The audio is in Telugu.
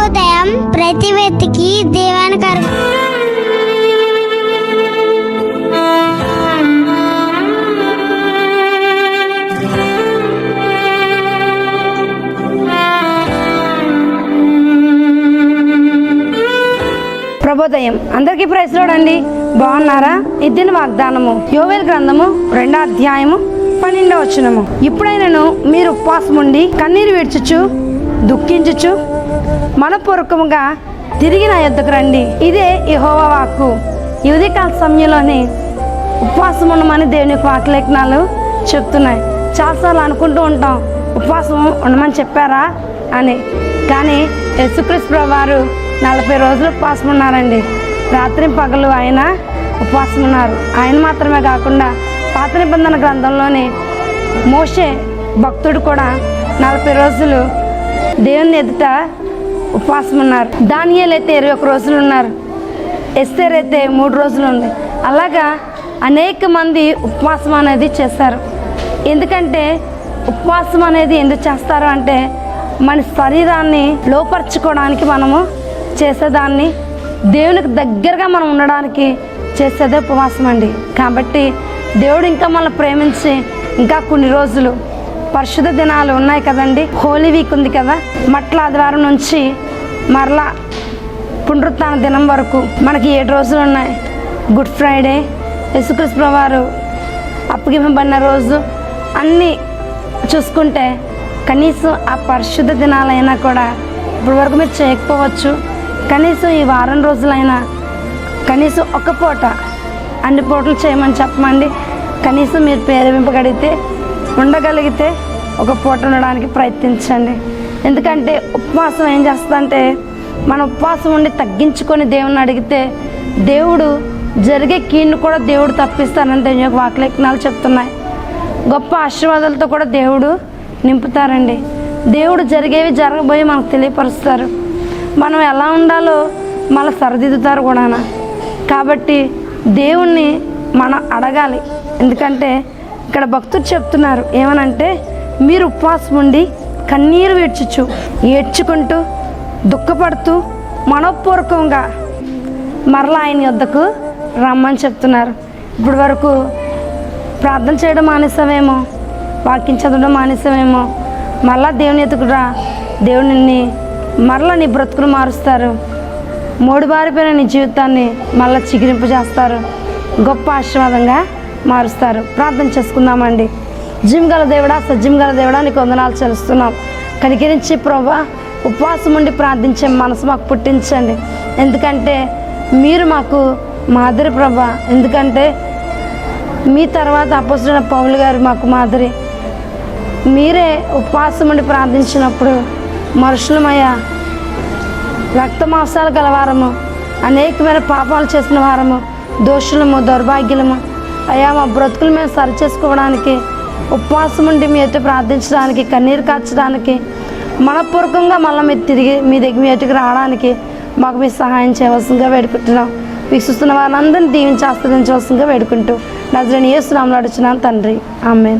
ప్రతి వ్యక్తికి దేవానికి ప్రభోదయం. అందరికీ ప్రశ్నోడండి బాగున్నారా? ఇద్దిన వాగ్దానము. యోవేల్ గ్రంథము రెండో అధ్యాయము పన్నెండవ వచనము. ఇప్పుడైనను మీరు ఉపవాసం ఉండి కన్నీరు విడ్చుచు దుఃఖించుచు మనపూర్వకముగా తిరిగి నా యొద్దకు రండి. ఇదే యెహోవా వాక్కు. ఈ ఉదయకాల సమయంలోనే ఉపవాసం ఉండమని దేవుని యొక్క వాక్యలేఖనాలు చెప్తున్నాయి. చాలాసార్లు అనుకుంటూ ఉంటాం ఉపవాసం ఉండమని చెప్పారా? అని. కానీ యేసుక్రీస్తు వారు నలభై రోజులు ఉపవాసం ఉన్నారండి రాత్రి పగలు ఆయన ఉపవాసం ఉన్నారు ఆయన మాత్రమే కాకుండా పాత నిబంధన గ్రంథంలోని మోషే భక్తుడు కూడా నలభై రోజులు దేవుని ఎదుట ఉపవాసం ఉన్నారు దానియాలు అయితే ఇరవై ఒక రోజులు ఉన్నారు ఎస్తేర్ అయితే మూడు రోజులు ఉంది అలాగా అనేక మంది ఉపవాసం అనేది చేస్తారు. ఎందుకంటే ఉపవాసం అనేది ఎందుకు చేస్తారు అంటే మన శరీరాన్ని లోపరుచుకోవడానికి మనము చేసేదాన్ని దేవునికి దగ్గరగా మనం ఉండడానికి చేసేదే ఉపవాసం అండి కాబట్టి దేవుడు ఇంకా మనల్ని ప్రేమించి ఇంకా కొన్ని రోజులు పరిశుద్ధ దినాలు ఉన్నాయి కదండి. హోలీ వీక్ ఉంది కదా. మట్ల ఆదివారం నుంచి మరలా పునరుత్న దినం వరకు మనకి ఏడు రోజులు ఉన్నాయి. గుడ్ ఫ్రైడే యేసుక్రీస్తు వారు అప్పగింపబడిన రోజు అన్నీ చూసుకుంటే కనీసం ఆ పరిశుద్ధ దినాలైనా కూడా ఇప్పటి వరకు మీరు చేయకపోవచ్చు. కనీసం ఈ వారం రోజులైనా కనీసం ఒక పూట అన్ని పూటలు చేయమని చెప్పమండి. కనీసం మీరు ప్రేరేపింపగలిగితే ఉండగలిగితే ఒక పూట ఉండడానికి ప్రయత్నించండి. ఎందుకంటే ఉపవాసం ఏం చేస్తుందంటే మన ఉపవాసం ఉండి తగ్గించుకొని దేవుని అడిగితే దేవుడు జరిగే కీడును కూడా దేవుడు తప్పిస్తానని దేవుని యొక్క వాక్యలేఖనాలు చెప్తున్నాయి. గొప్ప ఆశీర్వాదాలతో కూడా దేవుడు నింపుతారండి. దేవుడు జరిగేవి జరగబోయి మనకు తెలియపరుస్తారు. మనం ఎలా ఉండాలో మళ్ళీ సరిదిద్దుతారు కూడా కాబట్టి దేవుణ్ణి మనం అడగాలి. ఎందుకంటే ఇక్కడ భక్తులు చెప్తున్నారు ఏమనంటే మీరు ఉపవాసం ఉండి కన్నీరు ఏడ్చుచు ఏడ్చుకుంటూ దుఃఖపడుతూ మనోపూర్వకంగా మరలా ఆయన యొద్దకు రమ్మని చెప్తున్నారు. ఇప్పటి వరకు ప్రార్థన చేయడం మానేసామేమో వాక్యం చదవడం మానేసామేమో మళ్ళా దేవుని ఎత్తుకురా దేవుని మరలా నీ బ్రతుకును మారుస్తారు. మూడు బారిపోయిన నీ జీవితాన్ని మళ్ళీ చిగిరింపు చేస్తారు గొప్ప ఆశీర్వాదంగా మారుస్తారు. ప్రార్థన చేసుకుందామండి. జిమ్ గల దేవుడా సజ్జిమ్ గల దేవుడా నీకు వందనాలు చెల్లిస్తున్నాం. కనికరించి ప్రభా ఉపవాసం ఉండి ప్రార్థించే మనసు మాకు పుట్టించండి. ఎందుకంటే మీరు మాకు మాదిరి ప్రభా. ఎందుకంటే మీ తర్వాత అపోసిన పౌలు గారు మాకు మాదిరి. మీరే ఉపవాసం ఉండి ప్రార్థించినప్పుడు మనుషులమయ్యా రక్తమాంసాలు గలవారము అనేకమైన పాపాలు చేసిన వారము దోషులము దౌర్భాగ్యులము అయ్యా మా బ్రతుకులు మేము సరి చేసుకోవడానికి ఉపవాసం ఉండి మీ ఎటు ప్రార్థించడానికి కన్నీరు కార్చడానికి మనపూర్వకంగా మళ్ళీ మీరు తిరిగి మీ దగ్గర మీ ఎటుకు రావడానికి మాకు మీ సహాయం చేయవలసిందిగా వేడుకుంటున్నాం. వీక్షిస్తున్న వారందరినీ దీవించి ఆస్వాదించవలసిందిగా వేడుకుంటూ నజరని ఏ శ్రామంలో అడుచున్నాను తండ్రి. ఆమె